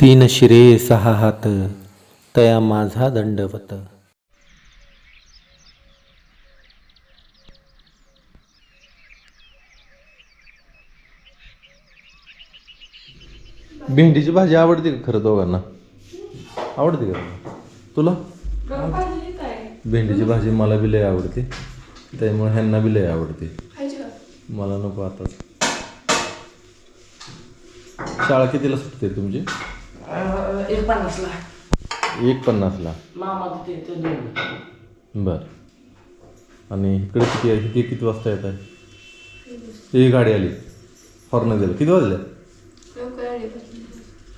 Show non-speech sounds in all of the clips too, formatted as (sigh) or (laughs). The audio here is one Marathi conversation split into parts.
तीन शिरे सहा हात तया माझा दंडवत. भेंडीची भाजी आवडते का खरं दोघांना? आवडते का? तुला? भेंडीची भाजी मला बी लय आवडते. त्यामुळे ह्यांना बी लय आवडते. मला नको आता. शाळा कितीला सुटते तुमची? एक पन्नासला एक पन्नासला मामा ते ते दोन बर. आणि इकडे किती आहे? किती किती वाजता येत आहे? ही गाडी आली. हॉर्न दिलं किती वाजले?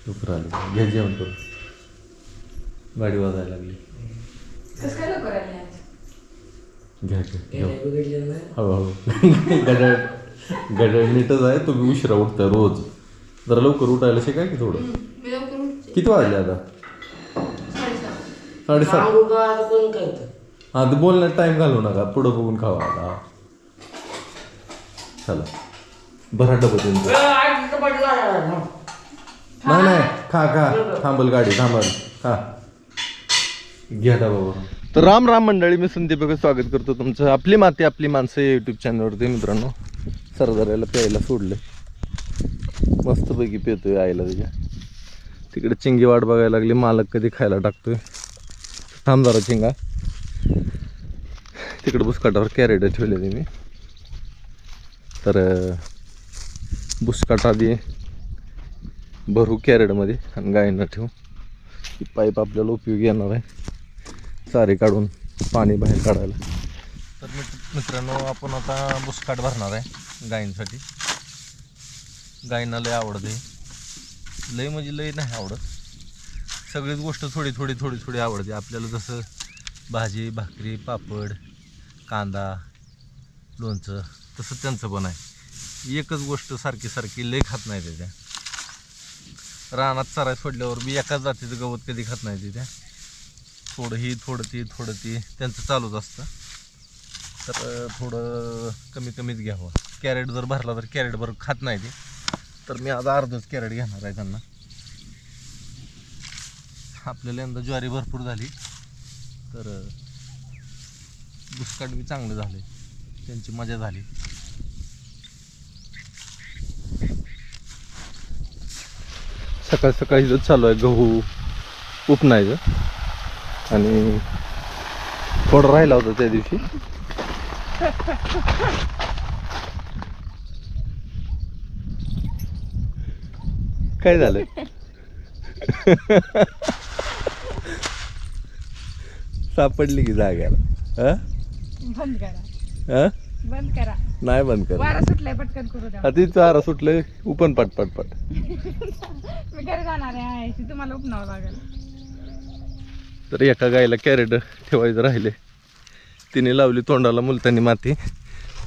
लवकर आली. घ्या जेवण करू गाडी वाजायला लागली. घ्या घ्या. हळूहळू. गडळ गडळ नीटच आहे. तुम्ही उशिरा उठताय रोज. जरा लवकर उठायला शिकाय की थोडं? किती वाजले आता? साडेसात. सांगू का आता कोण करतं? हा ते बोलण्यात टाइम घालू नका. पुढं बघून खावा आता. चला. भरा डबं तुमचं. नाही नाही. खा खा. थांबल गाडी थांबल. खा. घ्या डबावर तर राम राम मंडळी मी संदीप बघा स्वागत करतो तुमचं. आपली माती आपली माणसं यूट्यूब चॅनलवरती मित्रांनो. सरदाराला प्यायला सोडले मस्तपैकी पितोय आईला तुझ्या तिकडे चिंगी वाट बघायला लागली. मालक कधी खायला टाकतोय? थांब जरा चिंगा. तिकडे बुसकाटावर कॅरेट ठेवलेली मी तर बुसकाट आधी भरू कॅरेटमध्ये आणि गायींना ठेवू. ही पाईप आपल्याला उपयोगी येणार आहे. सारे काढून पाणी बाहेर काढायला. तर मित्रांनो आपण आता बुसकाट भरणार आहे गायींसाठी. गायींना लय आवडते. लय म्हणजे लय नाही आवडत. सगळीच गोष्ट थोडी थोडी थोडी थोडी आवडते. आपल्याला जसं भाजी भाकरी पापड कांदा लोणचं तसं त्यांचं पण आहे. एकच गोष्ट सारखी सारखी लय खात नाही त्याच्या रानात चराय सोडल्यावर मी एकाच जातीचं गवत कधी खात नाही ते त्या. थोडं ही थोडं ती थोडं ती त्यांचं चालूच असतं. तर थोडं कमी कमीच घ्यावं. कॅरेट जर भरला तर कॅरेट भर खात नाही ते. तर मी आता अर्धच कॅरेट घेणार आहे त्यांना. आपल्याला यंदा ज्वारी भरपूर झाली. तर बुसकाट बी चांगलं झालं त्यांची मजा झाली. सकाळ सकाळी चालू आहे गहू उपणायचं आणि थोडं राहिला होता त्या दिवशी. काय झालं? (laughs) सापडली की जाग्याला हा? बंद करा. हा? बंद करा. नाही बंद कर वारा सुटलाय पटकन करू द्या. आता चारा सुटले उपन पट पट पट. मी घरी जाणार आहे. तुम्हाला उपनावं लागेल. तर एका गायला कॅरेट ठेवायचं राहिले. तिने लावली तोंडाला मुलतानी माती.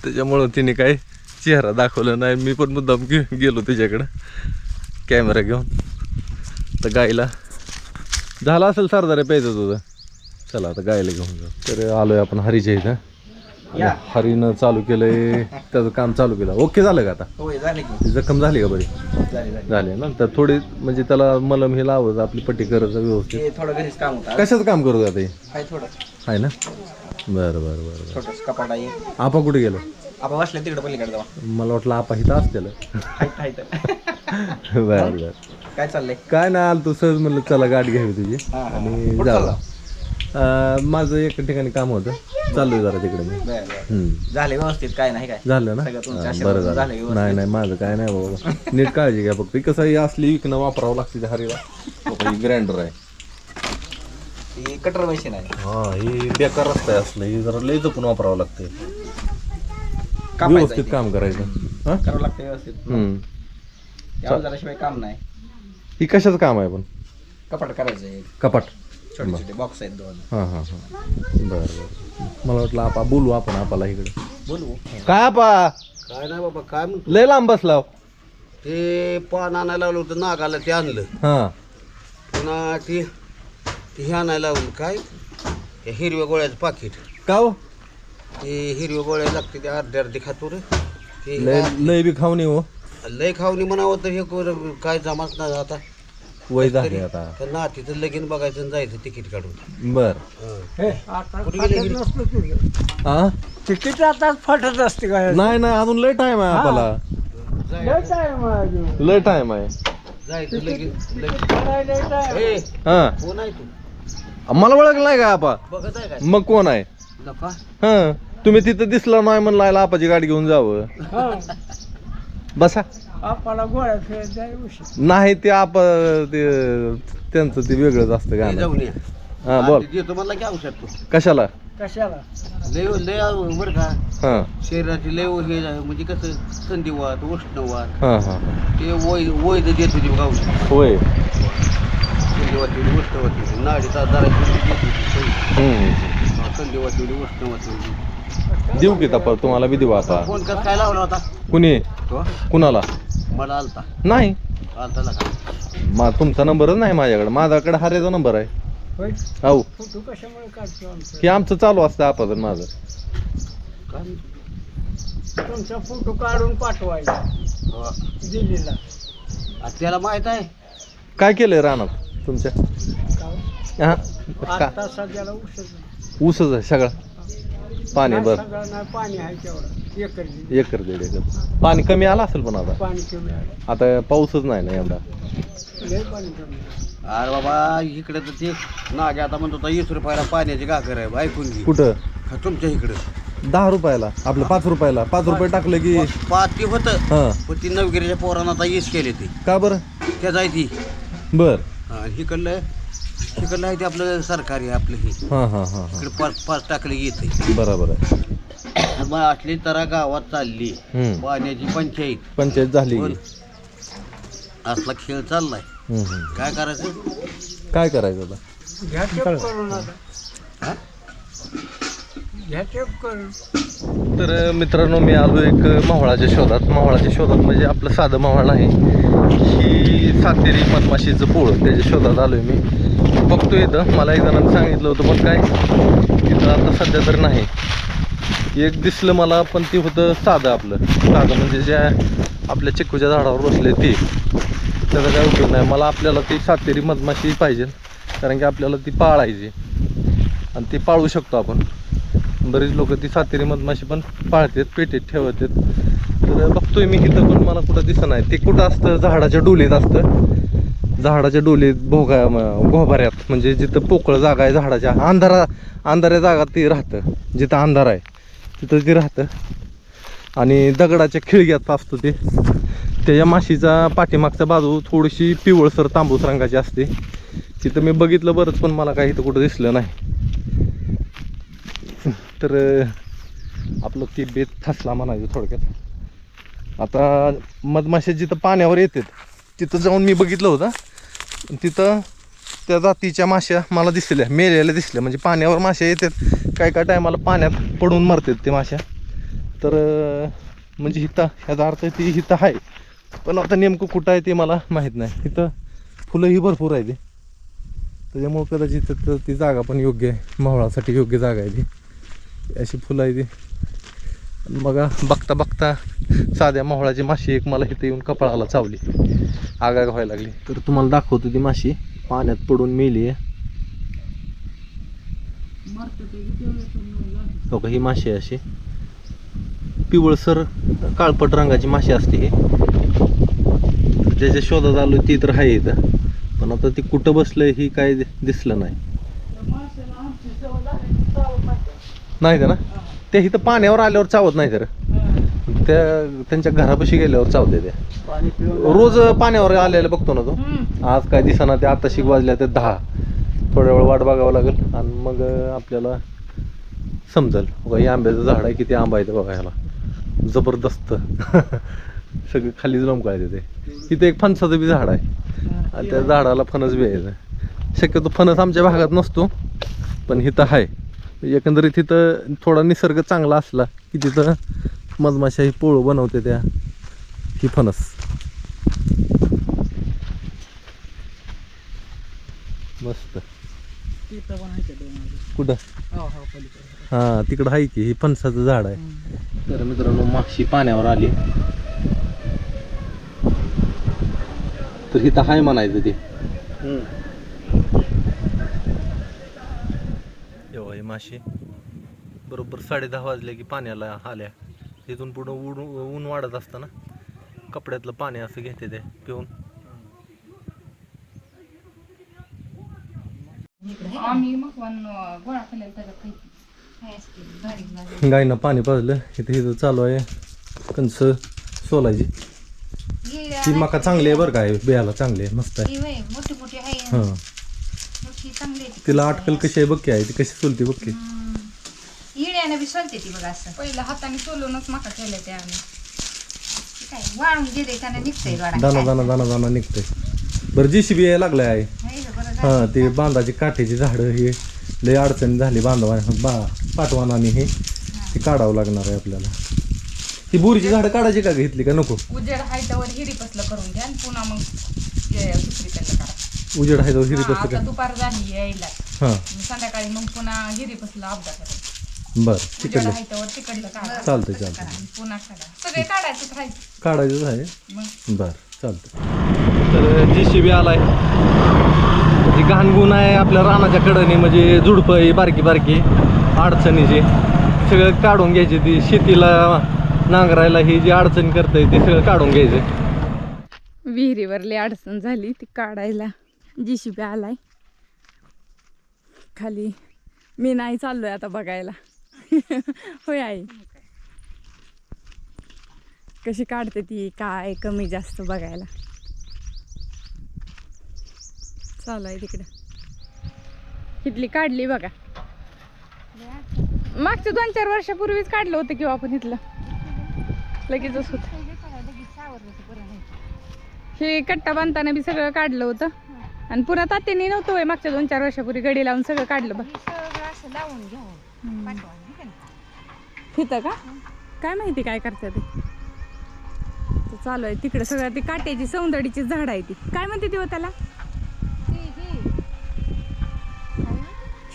त्याच्यामुळं तिने काय चेहरा दाखवला नाही. मी पण मुद्दाम गे गेलो तिच्याकडं. कॅमेरा घेऊन. तर गायला झाला असेल सरदारे प्यायचं तुझं. चला आता गायला घेऊन जाऊ. तर आलोय आपण हरीच्या इथं. आणि हरीनं चालू केलंय त्याचं काम चालू केलं. ओके झालं का आता? होय झाले की. जखम झाली का बरी? झाले झाले. झाली ना? तर थोडी म्हणजे त्याला मलम हे लावत आपली पट्टी करायचं व्यवस्थित. ते थोडं घरीच काम होतं. कशाचं काम करू हे? आहे थोडं आहे ना? बरं बरं बरं बरं. छोटंच कपाट आहे. आपा कुठे गेलो? आपण तिकडे पलीकडे मला वाटलं आपा इथं असतेल. आहेत आहेत (laughs) बरं बरं. काय चाललंय? काय नाही आलं तू सहज म्हणलं चला गाडी घ्यावी तुझी. हा, हा. आणि कुठं जाऊ अं, माझं एका ठिकाणी काम होतं. चाललोय जरा तिकडे. मी बरं बरं. हम्म. झाले व्यवस्थित काय नाही काय. झालं ना? सगळं तुमच्या हा, आशीर्वादाने बरं झालं. झालं व्यवस्थित. नाही नाही माझं काय नाही बाबा. नीट काळजी घ्या फक्त. कसं आहे, असली विकणं वापरावं लागते हरीला. ग्राइंडर आहे. ही कटर मशीन आहे. हा ही बेकार रस्ता आहे असलं. ही जरा लय जपून वापरावं लागते कापायचं व्यवस्थित काम करायचं. हा? ते. करावं लागतं व्यवस्थित. हम्म. या काम नाही. ही कशाचं काम आहे पण? कपाट करायचं आहे. कपाट. छोटे छोटे बॉक्स आहेत दोन. हां हां हां. बरं बरं. मला वाटलं आपा बोलू आपण आपाला इकडे. बोलू? काय आपा? काय नाही बाबा काय म्हणतो? लय लांब बसलाव ते पान आणायला लावलं होतं नागाला ते आणलं. हां. पुन्हा ते ते हे आणायला लावलं काय? हे हिरव्या गोळ्याचं पाकिट. का हो? ते हिरव्या गोळ्या लागते ते अर्धे अर्धे खातो रे. ते लय लय बी खाऊ नये हो. लय खावणी म्हणावं तर हे कर- काय जमाच नाही आता. वय झाले आता. तर नातीचं लगीन बघायचं आणि जायचं तिकीट काढून. बर. हं. हा तिकीट आता फाटत असते काय? नाही नाही अजून लय टाइम आहे आपल्याला. लय टाइम आहे जायचं लगीन लगीन. ए, हा. कोण आहे तू? मला ओळखलं नाही का आपा? बघत आहे काय मग कोण आहे? नका. हा. तुम्ही तिथं दिसला नाही म्हणला आपाची गाडी घेऊन जावं. बसा. आपल्याला गोळ्या उशीर. नाही ते आप ते त्यांचं ते वेगळंच असतं ते गाणं. जाऊन या. हा बोल. देतो मला की औषध तू. कशाला? कशाला? लय लय बरं का? हा. शरीराची लय हे आहे, म्हणजे कसं संधिवात उष्णवात. हा हा ते वय वय देत होती बघा औषध होय संधिवात होती उष्णवात होती नाडीचा जरा हम्म. संधिवात होती उष्णवात होती देऊ की तापर तुम्हाला बी देऊ आता. फोन कसं काय लावला होता? कुणी? तो. कुणाला? मला आलता. नाही. आलता का? मा तुमचा नंबरच नाही माझ्याकडे. माझ्याकडे हारेचा नंबर आहे. हो फोटो कशामुळे काढतो आमचा? हे आमचं चालू असतं आपण माझं. काय? तुमचा फोटो काढून पाठवायचा. हो. दिल्लीला. आ, त्याला माहीत आहे? काय केलंय रानात तुमच्या? का? हा? का? आता सध्याला उसच ऊसच आहे सगळं. पाणी बर. सगळं पाणी आहे तेवढं. एकर एकर दीड एकर पाणी कमी आलं असेल पण आता? पाणी कमी आलं. आता पाऊसच नाही ना एवढा लय पाणी कमी आलं. अरे बाबा इकडे तर ते नागे आता म्हणतो वीस रुपयाला पाण्याची गाकर आहे ऐकून घे. कुठं? हा, तुमच्या इकडे. दहा रुपयाला आपलं पाच रुपयाला. पाच रुपये टाकलं की पाच ती होतं. हा. पण ती नवगिरीच्या पोरांना आता वीस केले ते. का बरं? त्या जाय ती बर. हा, इकडलं इकडलं आहे ते आपलं सरकारी आहे आपलं हे. हा हा हा हा. इकडे पाच पाच टाकले येते बरोबर आहे. मग असली तरा गावात चालली. हम्म. पाण्याची पंचायत. पंचायत झाली. असला खेळ चाललाय. हम्म, हम्म. काय करायचं? काय करायचं आता? हा? तर मित्रांनो मी आलो एक मावळाच्या शोधात. मावळाच्या शोधात म्हणजे आपलं साधं मावळ नाही. ही सातेरी मधमाशीचं पोळ त्याच्या शोधात आलोय मी. बघतो इथं. मला एक जणांनी सांगितलं होतं पण काय इथं आता सध्या तर नाही. एक दिसलं मला पण ते होतं साधं आपलं. साधं म्हणजे ज्या आपल्या चिक्कूच्या झाडावर बसले ते. त्याचा काय उपयोग नाही. मला आपल्याला ती सातेरी मधमाशी पाहिजे कारण की आपल्याला ती पाळायची. आणि ती पाळू शकतो आपण. बरीच लोक ती सातेरी मधमाशी पण पाळतात पेटीत ठेवतात. तर बघतोय मी इथं पण मला कुठं दिसत नाही. ते कुठं असतं? झाडाच्या डोलीत असतं. झाडाच्या डोलीत भोगा भोभाऱ्यात म्हणजे जिथं पोकळ जागा आहे झाडाच्या अंधारा अंधाऱ्या जागात ते राहतं. जिथं अंधार आहे तिथं ते राहतं. आणि दगडाच्या खिळग्यात असतं ते. त्याच्या माशीचा पाठीमागचा बाजू थोडीशी पिवळसर तांबूस रंगाची असते. तिथं मी बघितलं बरंच पण मला काही इथं कुठं दिसलं नाही. तर आपलं ते बेत फसला म्हणायचं थोडक्यात. आता मधमाशा जिथं पाण्यावर येतात तिथं जाऊन मी बघितलं होतं. तिथं त्या जातीच्या माश्या मला दिसल्या मेलेल्या दिसल्या. म्हणजे पाण्यावर माश्या येतात. काय काय टायमाला पाण्यात पडून मरतात ते माश्या. तर म्हणजे हिथं ह्याचा अर्थ ती हिथं आहे. पण आता नेमकं कुठं आहे ते मला माहीत नाही. इथं फुलंही भरपूर आहे ते त्याच्यामुळं कदाचित ती जागा पण योग्य आहे. मावळासाठी योग्य जागा आहे ती. अशी फुलं आहे ती. बघा बघता बघता साध्या मावळाची माशी एक मला इथे येऊन कपाळाला चावली. आगाग व्हायला लागली. तर तुम्हाला दाखवतो ती माशी. पाण्यात पडून मेली आहे. हो का ही माशी आहे अशी. पिवळसर काळपट रंगाची माशी असते ही. ज्याच्या शोधात आलो ती तर आहे इथं. पण आता ती कुठं बसलंय ही काय दि- दिसलं नाही. नाही का ना? ते इथं पाण्यावर आल्यावर चावत नाही तर. त्या त्यांच्या घरापाशी गेल्यावर चावते ते. रोज पाण्यावर आलेलं बघतो ना तो. आज काय दिसना ते आता शिक वाजल्या ते दहा. थोड्या वेळ वाट बघावं लागेल. आणि मग आपल्याला समजेल बघा हे आंब्याचं झाड आहे किती आंबा आहे ते बघा ह्याला जबरदस्त. (laughs) सगळं खालीच लोंबकाळते ते. इथे एक फणसाचं बी झाड आहे. आणि त्या झाडाला फणस बी आहे. शक्यतो फणस आमच्या भागात नसतो पण इथं आहे. एकंदरीत इथं थोडा निसर्ग चांगला असला की तिथं मधमाशा ही पोळं बनवते त्या ही फणस. मस्त. तिथं? कुठं? हो, हो. हा तिकडं आहे की हे फणसाचं झाड आहे. तर मित्रांनो माशी पाण्यावर आली. तर इथं हाय म्हणायचं ते. मासे बरोबर साडे दहा वाजले की पाण्याला आल्या. तिथून पुढं ऊन ऊन वाढत असताना कपड्यातलं पाणी असं घेते ते पिऊन. गायनं पाणी पाजलं. इथे इथं चालू आहे. कंस सोलायची ती मका चांगली आहे बरं काय बियाला चांगली आहे. मस्त आहे. मोठी मोठी आहे. हां मोठी चांगली आहे ती. तिला अटकल कशी आहे बघ की आहे ती कशी सोलते बघ की. इड्याने बी सोलते ती बघा असं. पहिलं हाताने सोलूनच मका केले ते आम्ही. ते काय वाळून गेले त्याने निघतंय वाडा दाना दाना दाना दाना निघतंय. बरं जीसीबी यायला लागलाय आहे बरं झालं. हा ते बांधाची काठीची झाडं हे लय अडचणी झाली बांधवा बा हे. ते काढावं लागणार आहे आपल्याला. ही बोरीची झाडं काढायची का घेतली का नको? उजेड हायतावर हिरी पसलं करून घ्या आणि पुन्हा मग ते करा. उजेड आहे जाऊ हिरी दुपार झाली यायला. हां. संध्याकाळी मग पुन्हा हिरी पसलं अपघात बरं तिकडलं. तिकडलं चालतंय चालतंय पुन्हा काढा. सगळे काढायचे राहायचे काढायचंच आहे. मग? बर चालतं तर जी सी बी आलाय. जी घाणगुण आहे आपल्या रानाच्या कडणी म्हणजे झुडपं ही बारकी बारकी अडचणीची. सगळं काढून घ्यायची ती शेतीला नांगरायला ही जी अडचण करते ते सगळं काढून घ्यायचं. विहिरीवर लई अडचण झाली ती काढायला. जीसीबी आलाय. खाली मी नाही चाललोय आता बघायला. (laughs) होय आई. कशी काढते ती काय कमी जास्त बघायला. चालू आहे तिकडं. इथली काढली बघा. मागच्या दोन चार वर्षापूर्वीच काढलं होतं किंवा आपण इथलं लगेचच होत. हे कट्टा बांधताना बी सगळं काढलं होतं. आणि पुन्हा तात्याने नव्हतं होय मागच्या दोन चार वर्षापूर्वी गडी लावून सगळं काढलं बघ. फितं का? काय माहिती काय करते ते? चालू आहे तिकडे सगळं ती काट्याची सौंदर्याची झाड आहे ती. काय म्हणते ती हो त्याला?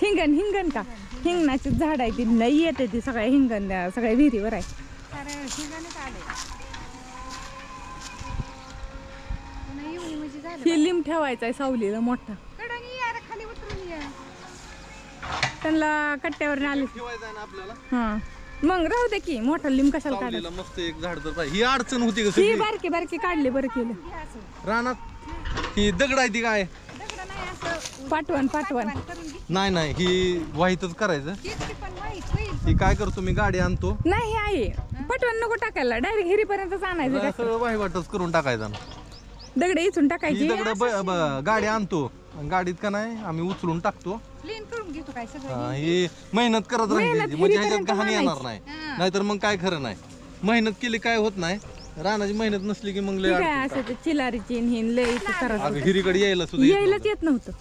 हिंगण हिंगण का? हिंगणाची झाड आहे ती लई येते ती सगळ्या हिंगण सगळ्या विहिरीवर आहे. ही लिंब ठेवायचा आहे सावलीला मोठा त्यांना कट्ट्यावर आले. आपल्याला? हा. मग राहू दे की मोठा लिंब कशाला काढायचा? मस्त एक झाड तर पाहिजे. ही अडचण होती का ही सगळी? बारकी बारकी काढली बरं केलं. रानात ही दगड आहे ती काय? पाठवण पाठवण नाही नाही ही वाहितच करायचं. ही काय करतो मी गाडी आणतो. नाही आहे. पाठवण नको टाकायला. डायरेक्ट हिरीपर्यंतच आणायचं सगळं वाहिवाटच करून टाकायचा ना. दगड इथून ही टाकायची दगड ब- ब- गाडी आणतो. आणि गाडीत का नाही आम्ही उचलून टाकतो. क्लीन करून घेतो काय सगळं. हा, ही मेहनत करत मेहनत राहायची म्हणजे ह्याच्यात हिरीपर्यंत कहाणी येणार. नाही. नाहीतर मग काय खरं नाही. मेहनत केली काय होत नाही. रानाची मेहनत नसली की मग लय ठीक आहे. असं ते चिलारीची आणि हिन लय इथं करायचं. अगं हिरीकडे यायला सुद्धा येत यायलाच येत नव्हतं.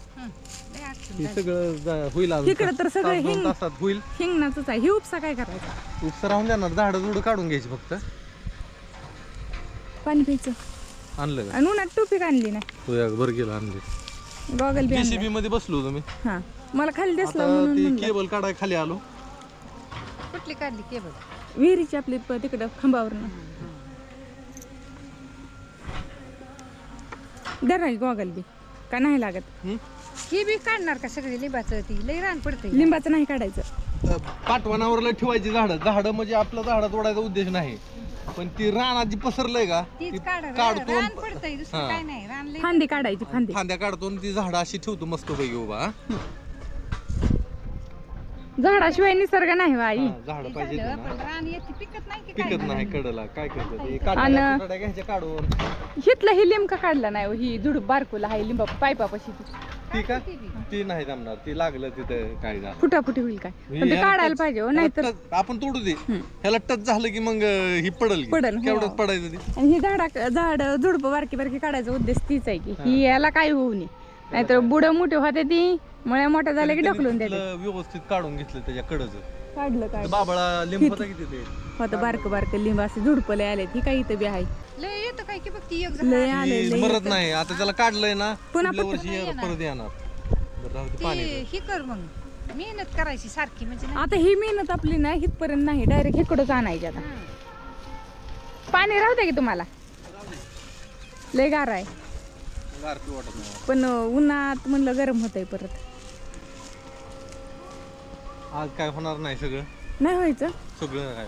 हे सगळं जा- होईल अजून. तिकडं तर सगळं तास दोन हिंग- तासात होईल. हिंगणाच आहे. ही उपसा काय करायचा? उपसर राहून जाणार झाडं जुडं काढून घ्यायची फक्त. पाणी प्यायचं. आणलं का? आणि उन्हात टोपी आणली नाही तुझ्या बरं गेलं आणले. गॉगल बी आणला जेसीबी मध्ये बसलो तुम्ही हा. मला खाली दिसलं आता म्हणून ती म्हणलं. केबल काढाय खाली आलो. कुठली काढली केबल विहिरीची आपली प- तिकडं खांबावरनं. धरा गॉगल बी का नाही लागत? हं? ही बी काढणार का सगळी लिंबाचं? ती लई रान पडते लिंबाचं नाही काढायचं. अ, पाटवणावर लय ठेवायची झाडं. झाडं म्हणजे आपलं झाडं तोडायचा उद्देश नाही. पण ती रानात जी पसरलंय का? ती तीच काढ काढतो रान आणि- पडतंय हा. दुसरं काय नाही रान लई फांदी काढायची फांदी. फांद्या काढतो आणि ती झाडं अशी ठेवतो मस्त पैकी उभा. हा? झाडाशिवाय निसर्ग नाही हो आई. हा, झाडं पाहिजे झालं, ना पण रान येते पिकत नाही की काय पिकत नाही कडला काय करतात घ्यायच्या काढून. हितलं ही लिंब का काढला नाही हो? ही झुडूप बारकुला आहे लिंबा पायपापाशी ती. ती का? ती नाही जमणार. ती लागलं तिथं काय झालं फुटाफुटी होईल काय? पण ते काढायला पाहिजे हो ह्याला नाहीतर touch- आपण तोडू दे. ह्याला टच झालं की मग अं, ही पडल की. पडल, हो. केवढंच पडायचं ती. आणि ही झाडा झाड झुडप बारकी बारकी काढायचा उद्देश तीच आहे की. ही. याला काय होऊ नये. नाहीतर बुडं मोठे होते ती मळ्या मोठ्या झाल्या की ढकलून देते तिथलं व्यवस्थित काढून घेतलं त्याच्या कडच काढलं. काय बाबळा लिंब होता किती ते होतं बारक बारक लिंब असे झुडपले आले ही काही इथं बी आहे. लय येतं काय की बघ ती एक लय आले. लय मरत नाही. आता त्याला काढलंय ना पुन्हा पुढल्या वर्षी परत येणार. बरं, राहू दे, ती पाणी दे. ही कर मग. मेहनत करायची सारखी म्हणजे नाही. आता ही मेहनत आपली ना हितपर्यंत नाही. डायरेक्ट इकडंच आणायची आता. पाणी राहू दे की तुम्हाला. लय गार आहे. वाटत नाही. पण अं, उन्हात म्हणलं गरम होतंय परत. आज काय होणार नाही सगळं? नाही व्हायचं. सगळं काय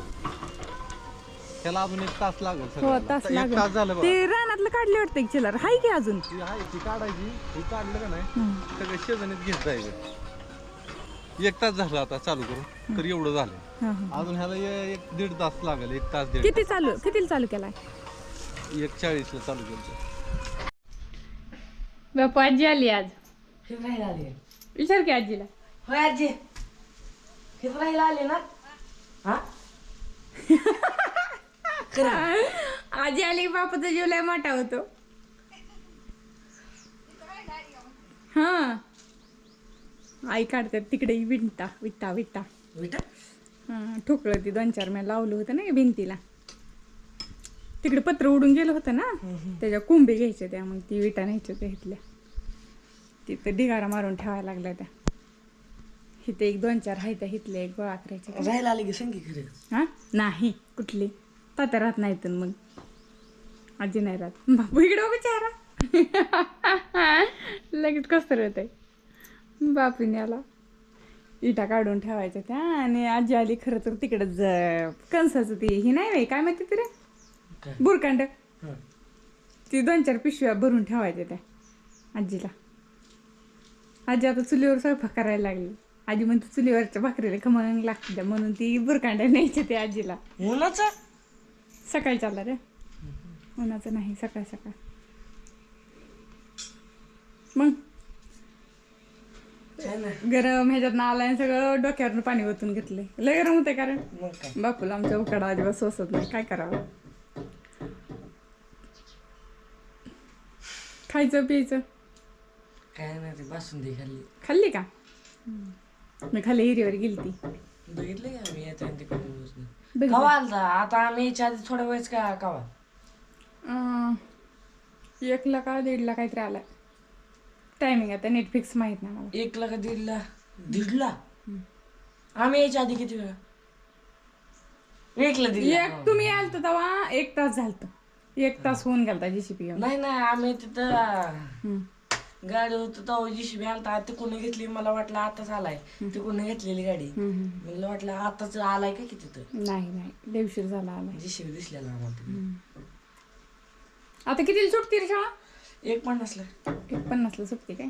त्याला अजून एक तास लागेल हो सगळ्याला. तास एक तास झालं बघा. ते रानातलं काढले वाटतं की चिलर हाय की अजून? ती आहे ती काढायची. ती काढलं का नाही हं. सगळं शेजानीच घेत जायचं. एक तास झालं आता चालू करून. तर एवढं झालं. हं, हं. अजून ह्याला ये- एक दीड तास लागेल एक तास दीड किती चालू कितीला चालू केलाय? एक चाळीसला चालू केलं बापू आजी आली आज. फिरायला आले. विचार की आजीला. होय आजी. फिरायला आले ना? हा? (laughs) (laughs) आजी आली बापाचा जीव लय मोठा होतो. हा. आई काढतात तिकडे विंटा विटा विटा बेटा हा ठोकळं ती दोन चार मी लावलं होतं ना भिंतीला. तिकडे पत्र उडून गेलं होतं ना त्याच्या कुंभे घ्यायच्या त्या मग ती विटा न्यायच्या त्या इथल्या. तिथं ढिगारा मारून ठेवायला लागल्या त्या. इथे एक दोन चार आहेत त्या इथले एक गोळा करायच्या. राहायला आले की संगी खरे हा? नाही कुठली? तात्या राहत नाहीत मग आजी नाही राहत. बापू इकडे बघ चारा (laughs) लगेच कसं होत आहे बापूने आला इटा काढून ठेवायच्या त्या आणि आजी आली खरं तर तिकडं ज कणसाचं ती ही नाही बाई काय माहिती रे काय? बुरकांड. ती दोन चार पिशव्या भरून ठेवायच्या त्या आजीला. आजी आता चुलीवर स्वयंपाक करायला लागली. आजी म्हणते चुलीवरच्या भाकरीला खमंग लागते त्या म्हणून ती बुरकांड्या न्यायच्या ते आजीला. सकाळी चालला रे. उन्हाचं नाही सकाळ सकाळ. मग? गरम ह्याच्यात आलाय आणि सगळं डोक्यावरून पाणी ओतून घेतलंय. लय गरम होते कारण बापूला आमच्या उकडा अजिबात सोसत नाही. काय करावं? खायचं प्यायचं? काय नाही ते बासुंदी खाल्ली. खाल्ली का? मी खाली हिरीवर गेलती. बघितलं का आम्ही कवा आलता आता आम्ही याच्या आधी थोड्या वेळेस का कवा अं, एकला का दीडला काहीतरी आलाय. टायमिंग आता नेट फिक्स माहीत नाही मला. एकला का दीडला? दीडला? आम्ही याच्या आधी किती वेळा? एकला दीडला. एक तुम्ही आलत तेव्हा एक तास झालत. एक तास होऊन गेलता जीसीपी घेऊन नाही नाही आम्ही तिथं. गाडी होत तेव्हा जीसीबी आलता तिकडून घेतली? मला वाटलं आताच आलाय. तिकडून घेतलेली गाडी. मला वाटलं आताच आलाय का की तिथं? नाही नाही. उशीर झाला आला जीसीबी दिसलेला आम्हाला आता कितीला सुटते रे शाळा? एक पण नसलं एक पन्नासला सुटते काय?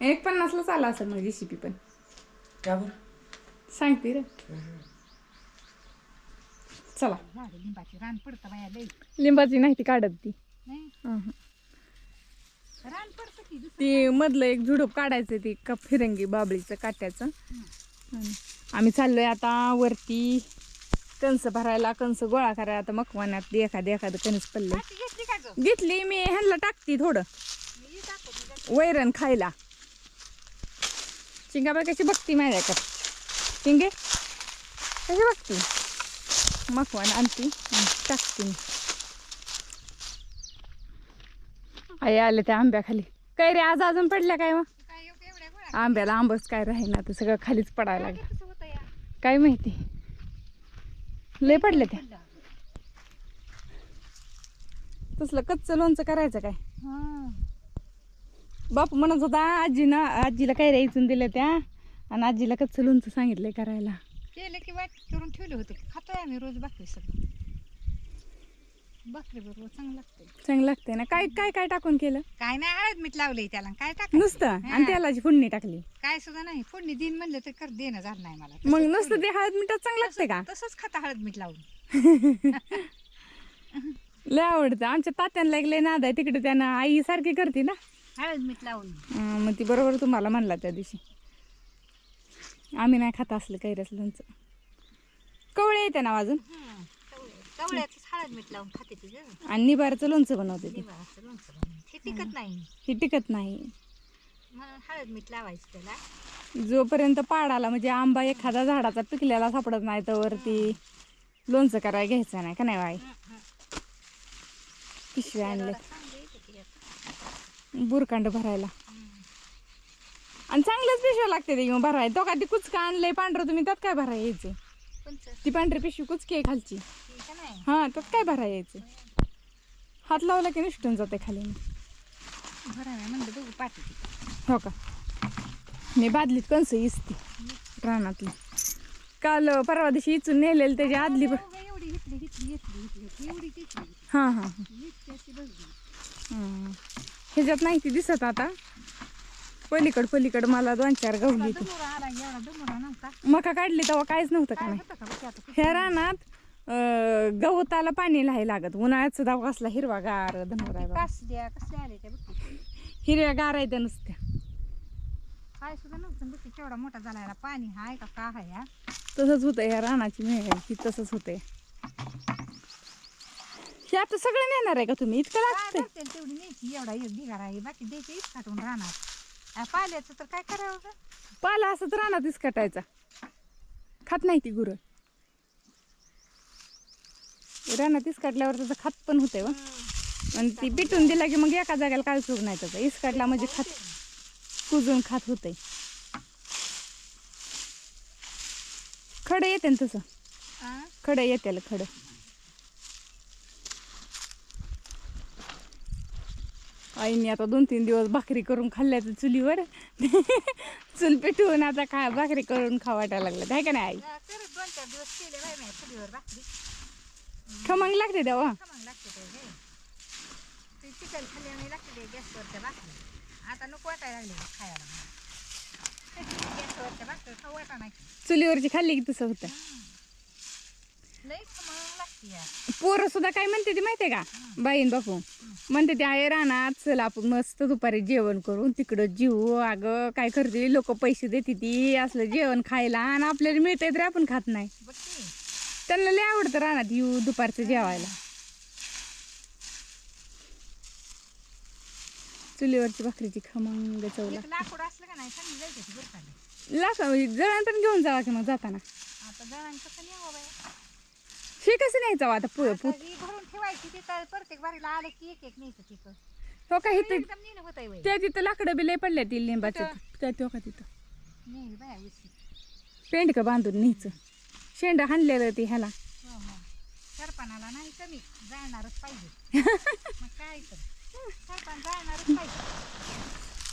एक पन्नासलाच आला असेल मग जीसीपी पण. का बरं? सांगते रे. चला. लिंबाची रान पडतं बाया लई. लिंबाची नाही ती काढत ती. नाही. रान पडतं की दुसरं ती मधलं एक झुडूप काढायचं ती कप फिरंगी बाबळीचं काट्याचं. आणि आम्ही चाललोय आता वरती कणस भरायला कणस गोळा करायला. आता मकवान्यात एखादं एखादं कणस पडलं घेतली का ग? घेतली मी ह्यांना टाकती थोडं. मी. वैरण खायला. चिंगाबाई कशी बघती माझ्याकडे. चिंगे कशी बघती? मकवान आणती आणि टाकते मी. आई आले त्या आंब्याखाली. काय रे आज अजून पडल्या काय मग? आंब्याला आंबच काय राहीना तर सगळं खालीच पडायला लागलं. काय माहिती? लय पडले त्या. तसलं कच्चं लोणचं करायचं काय? बापू म्हणत होता आजीनं आजीला काय इचून दिल्या त्या? आणि आजीला कच्चं लोणचं सांगितलंय करायला. केलं की वाट करून ठेवलं होतं. खातोय आम्ही रोज भाकरी सगळं. भाकरी बरोबर चांगलं लागतंय. चांगलं लागतंय ना? काय काय काय टाकून केलं? काय नाही हळद मीठ लावलंय त्याला काय टाक नुसतं? आणि त्याला फोडणी टाकली? काय सुद्धा नाही. फोडणी दिन म्हणलं तर कर देणं झालं नाही मला. मग नुसतं ते हळद मिठात चांगलं लागतंय का? तसंच खाता हळद मीठ लावून. (laughs) लय आवडतं. आमच्या तात्यांना लय नाद आहे. तिकडे त्यानं आई सारखी करते ना? हळद मीठ लावून. अं, मग ती बरोबर तुम्हाला म्हणला त्या दिवशी. आम्ही नाही खात असलं कैरस लोणचं. कवळे येते ना अजून? कवळ्याच हळद मीठ लावून खाते ती ग. आणि निबारचं लोणचं बनवते ती. निवाराचं लोणचं बनवून. हे टिकत नाही. ही टिकत नाही. म्हणून हळद मीठ लावायचं त्याला. जोपर्यंत पाडाला म्हणजे आंबा एखादा झाडाचा पिकलेला सापडत नाही तर ती लोणचं करायला घ्यायचं नाही का नाही बाई? पिशवी आणले चांगलं येतं की यात. बुरकांड भरायला. आणि चांगलंच पिशव्या लागते ते घेऊन भरायला. तो का ती कुचका आणलंय पांढरं तुम्ही त्यात काय कोणचं? ती पांढरी पिशवी कुचकी आहे खालची. हे त्यात काय भरायला यायचे हात लावला की निष्ठून जाते खाली. बरं आहे म्हणलं बघू पाठी हो का? मी बादलीत कंस इसती रानातली. काल परवा दिवशी इचून नेलेलं त्याच्या आदली पण एवढी घेतली घेतली घेतली घेतली एवढी घेतली. हां हां हां. बघली हं. ह्याच्यात नाही ती दिसत आता. पलीकड पलीकड मला दोन चार गवली ती डुमुरा आला एवढा डुमुरा नव्हता? मका काढली तेव्हा काहीच नव्हतं का काय नाही? होतं का? बघ आता ह्या रानात गवताला पाणी नाही लागत. उन्हाळ्यात सुद्धा कसला बघा. कसल्या कसल्या आले त्या हिरव्या गार आहे त्या नुसत्या. काय सुद्धा नव्हतं बघ केवढा मोठा झाला पाणी. हाय का का हाय हा? तसंच होतं ह्या रानाची मेघ ती तसंच होते हे आता सगळं नेणार आहे का तुम्ही? इतकं काय लागतंय. करते तेवढी न्यायची एवढा एक ढिगारा आहे. बाकी द्यायची इच काटून राहणार. आ, पाल्याचं तर काय करावं गं? पाला असंच रानातच कटायचा. खात नाही ती गुरं. रानात इसकाटल्यावर त्याचं खात पण होते वा आणि ती पिटून दिला की मग एका जागेला काय उपयोग नाही त्याचा. इसकाटला म्हणजे खात कुजून खात होते खडं येते ना तसं? खडं येते खडं. आईने आता दोन तीन दिवस भाकरी करून खाल्ल्याचं चुलीवर. चूल पेटवून आता खा भाकरी करून खा वाटायला लागलं. आहे का नाही आई? खमंग लागते तेव्हा. खमंग लागते ते हे. ते चिकन खाल्ल्याने लागते ते गॅसवरच्या भाकरी. आता नको वाटायला लागले खायला. गॅसवरच्या भाकरी खाऊ वाटा नाही. चुलीवरची खाल्ली की तसं होतं. लई खमंग लागते या पोरं सुद्धा काय म्हणते ती माहितीये का? बाईन बापू. म्हणते ते आहे रानात चल आपण मस्त दुपारी जेवण करून तिकडं जीव अगं काय करते? लोक पैसे देते ती असलं जेवण खायला आणि आपल्याला मिळतंय तरी आपण खात नाही. बघ की. त्यांना लय आवडतं रानात येऊ दुपारचं जेवायला. चुलीवरची भाकरीची खमंग चवला. लाकूड असलं का नाही चांगली जायची ती बरं का लाख जळण पण घेऊन जावा की मग जाताना. आता जणांचं पण यावं बाय हे कसं नाही जावं आता पु आता ही भरून ठेवायची तिथं प्रत्येक बारीला आलं की एक एक न्यायचं तिथं. हो का इथं एकदम नेणं होतंय वय त्या तिथं लाकडं बी लय पडल्या ती? त्या तो का तिथं? नेली बाया उशी पेंड का बांधून न्यायचं? शेंड हाणलेलं ती ह्याला. हो हो. सरपणाला नाही कमी जाणारच पाहिजे. (laughs) मग काय तर. सरपण जाणारच पाहिजे.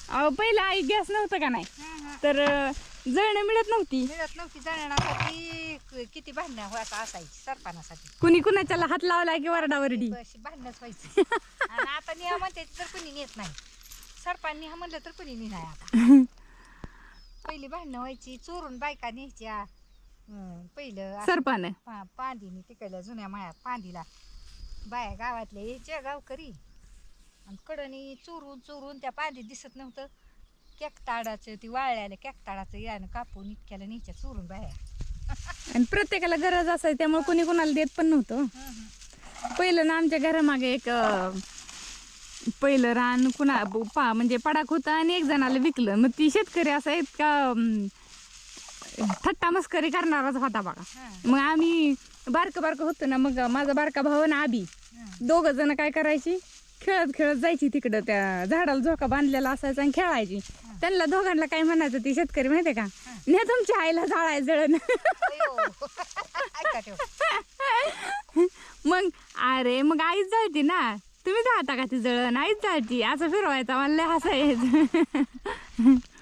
अहो पहिला आई गॅस नव्हतं का नाही? हां हां. तर अं, जळणं मिळत नव्हती. मिळत नव्हती जाण्यासाठी क- किती भांडणं होत असायची सरपणासाठी. कुणी कुणाच्याला हात लावला की वरडावरडी? अशी भांडणच व्हायची. (laughs) आणि आता निहा म्हणते तर कुणी नेत नाही. सरपण निहा म्हणलं तर कुणी नाही आता. (laughs) पहिली भांडणं व्हायची चोरून बायका न्यायच्या. पहिलं सरपानं. पा पांदीने तिकडल्या जुन्या माया पांदीला बाया गावातले यायच्या गावकरी आणि कडनी चोरून चोरून त्या पांदीत दिसत नव्हतं. केकताडाचं ती वाळल्याला केकताडाचं यानं कापून इतक्याला न्यायच्या चोरून बाया. आणि प्रत्येकाला गरज असायची त्यामुळे कुणी कुणाला देत पण नव्हतं. पहिलं ना आमच्या घरामागे एक पहिलं रान कुणा पा म्हणजे पडाक होता आणि एक जणाला विकलं. मग ती शेतकरी असा इतका थट्टा मस्करी करणाराच होता बघा. मग आम्ही बारकं बारकं होतो ना मग माझा बारका भाऊ ना आबी हां दोघं जण काय करायची? खेळत खेळत जायची तिकडं त्या झाडाला झोका बांधलेला असायचा आणि खेळायची. त्यांना दोघांना काय म्हणायचं ती शेतकरी माहितीये का? ने तुमच्या आईला जाळाय जळण. (laughs) मग अरे मग आईच जळती ना? तुम्ही जाता का ती जळण? आईच जायची. असं फिरवायचा मला हसायचं. (laughs)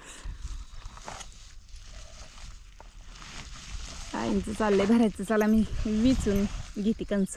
आईचं चाललंय भरायचं चला मी विचून घेते कंच